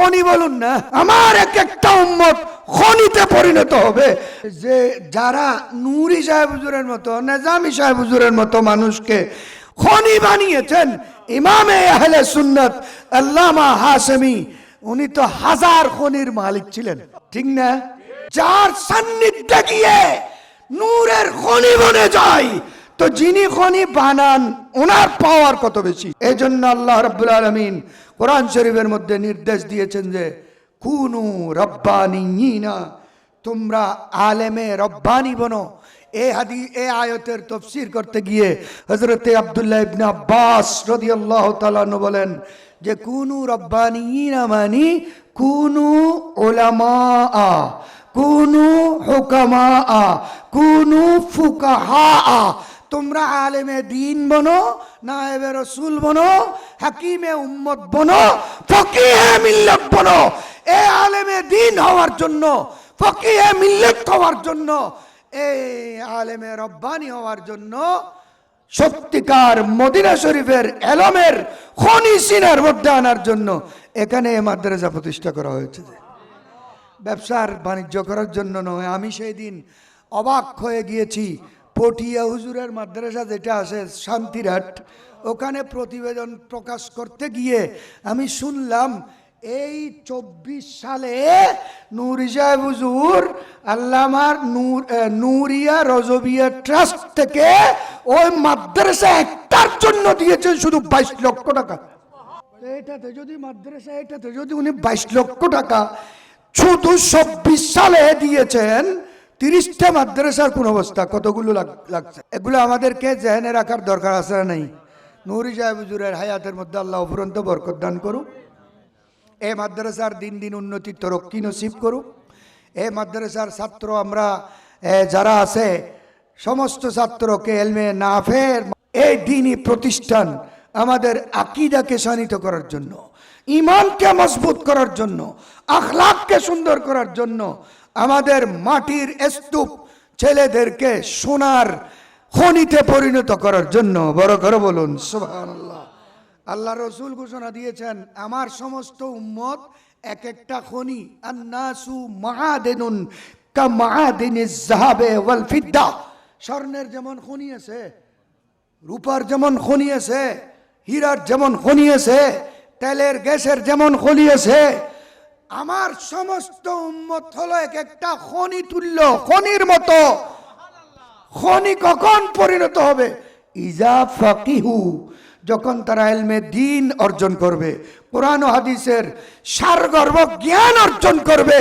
খনি বলুন না, আমার এক একটা উম্মত খনিতে পরিণত হবে। যে যারা নুরি সাহেব হুজুরের মতো, নেজামি সাহেব হুজুরের মতো মানুষকে খনি বানিয়েছেন, ইমামে আহলে সুন্নত, আল্লামা হাসেমি, উনি তো হাজার খনির মালিক ছিলেন। ঠিক না? যার সান্নিধ্যে গিয়ে নূরের খনি বনে যায় তো যিনি খনি বানান, ওনার পাওয়ার কত বেশি? এই জন্য আল্লাহ রাব্বুল আলমিন কোরআন শরীফের মধ্যে নির্দেশ দিয়েছেন যে, কুনু রব্বানিনা তোমরা আলেমে রব্বানি বনো। এ হাদি, এ আয়তের তফসির করতে গিয়ে হজরতে আবদুল্লাহ ইবনে আব্বাস রাদিয়াল্লাহু তাআলা আনহু বলেন যে, কুনু রব্বানিনা মানি কুনু উলামা কুনু হুকামা কুনু ফুকাহা তোমরা আলেমে দিন বনো, নায়েবে রসুল বনো, হাকিমে উম্মত বনো, ফকিহে মিল্লত বনো। এ আলেমে দিন হওয়ার জন্য, ফকিহে মিল্লত হওয়ার জন্য এই আলেমে রব্বানি হওয়ার জন্য সত্যিকার মদিনা শরীফের এলমের খনি সিনার মধ্যে আনার জন্য এখানে মাদ্রাসা প্রতিষ্ঠা করা হয়েছে ব্যবসার বাণিজ্য করার জন্য নয়, আমি সেই দিন অবাক হয়ে গিয়েছি। পটিয়া হুজুরের মাদ্রাসা যেটা আছে, শান্তিরহাট, ওখানে প্রতিবেদন প্রকাশ করতে গিয়ে আমি শুনলাম, এই চব্বিশ সালে নুরিজা হুজুর আল্লামার নূর নুরিয়া রজবিয়া ট্রাস্ট থেকে ওই মাদ্রাসা একটার জন্য দিয়েছেন শুধু বাইশ লক্ষ টাকা। এটাতে যদি মাদ্রাসা, এটাতে যদি উনি বাইশ লক্ষ টাকা, শুধু চব্বিশ সালে দিয়েছেন তিরিশটা মাদ্রাসার কোন অবস্থা কতগুলো লাগ- লাগছে? এগুলো আমাদেরকে জেহেনে রাখার দরকার আছে না নাই? নুরি সাহেব হুজুরের হায়াতের মধ্যে আল্লাহ অফুরন্ত বরকত দান করুক। এ মাদ্রাসার দিন দিন উন্নতি তরক্কি নসিব করুক। এ মাদ্রাসার ছাত্র আমরা যারা আছে, সমস্ত ছাত্রকে এলমে নাফের এই দিনই প্রতিষ্ঠান আমাদের আকিদাকে শানিত করার জন্য। ইমানকে মজবুত করার জন্য, আখলাককে সুন্দর করার জন্য আমাদের মাটির স্তূপ ছেলেদেরকে সোনার খনিতে পরিণত করার জন্য। বড় করে বলুন আল্লাহ রসুল ঘোষণা দিয়েছেন, আমার সমস্ত উম্মত এক একটা খনি, আন্নাসু মাহাদেনুন কা জাহাবে স্বর্ণের যেমন খনি আছে, রূপার যেমন খনি আছে, হীরার যেমন খনি আছে তেলের গ্যাসের যেমন খলিয়েছে আমার সমস্ত উম্মত হলো এক একটা খনি তুল্য, খনির মতো। খনি কখন পরিণত হবে? ইজা ফাকিহু, যখন তারা এলমে দিন অর্জন করবে, কোরআন হাদিসের সারগর্ভ জ্ঞান অর্জন করবে